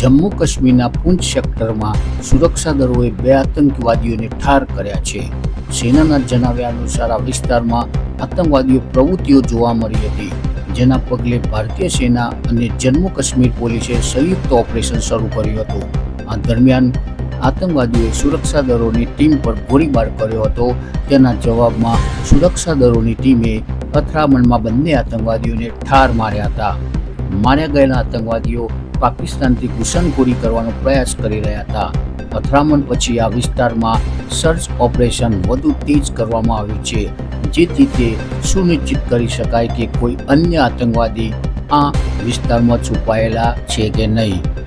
જમ્મુ કાશ્મીરના પૂંચ સેક્ટરમાં સુરક્ષા દળોએ બે આતંકવાદીઓને ઠાર કર્યા છે. સેનાના જણાવ્યા અનુસાર આ વિસ્તારમાં આતંકવાદીઓ પ્રવૃત્તિઓ જોવા મળી હતી, જેના પગલે ભારતીય સેના અને જમ્મુ કાશ્મીર પોલીસે સંયુક્ત ઓપરેશન શરૂ કર્યું હતું. આ દરમિયાન આતંકવાદીઓએ સુરક્ષા દળોની ટીમ પર ગોળીબાર કર્યો હતો. તેના જવાબમાં સુરક્ષા દળોની ટીમે અથડામણમાં બંને આતંકવાદીઓને ઠાર માર્યા હતા. માર્યા ગયેલા આતંકવાદીઓ પાકિસ્તાનથી ઘૂસણખોરી કરવાનો પ્રયાસ કરી રહ્યા હતા. અથડામણ પછી આ વિસ્તારમાં સર્ચ ઓપરેશન વધુ તેજ કરવામાં આવ્યું છે, જેથી તે સુનિશ્ચિત કરી શકાય કે કોઈ અન્ય આતંકવાદી આ વિસ્તારમાં છુપાયેલા છે કે નહીં.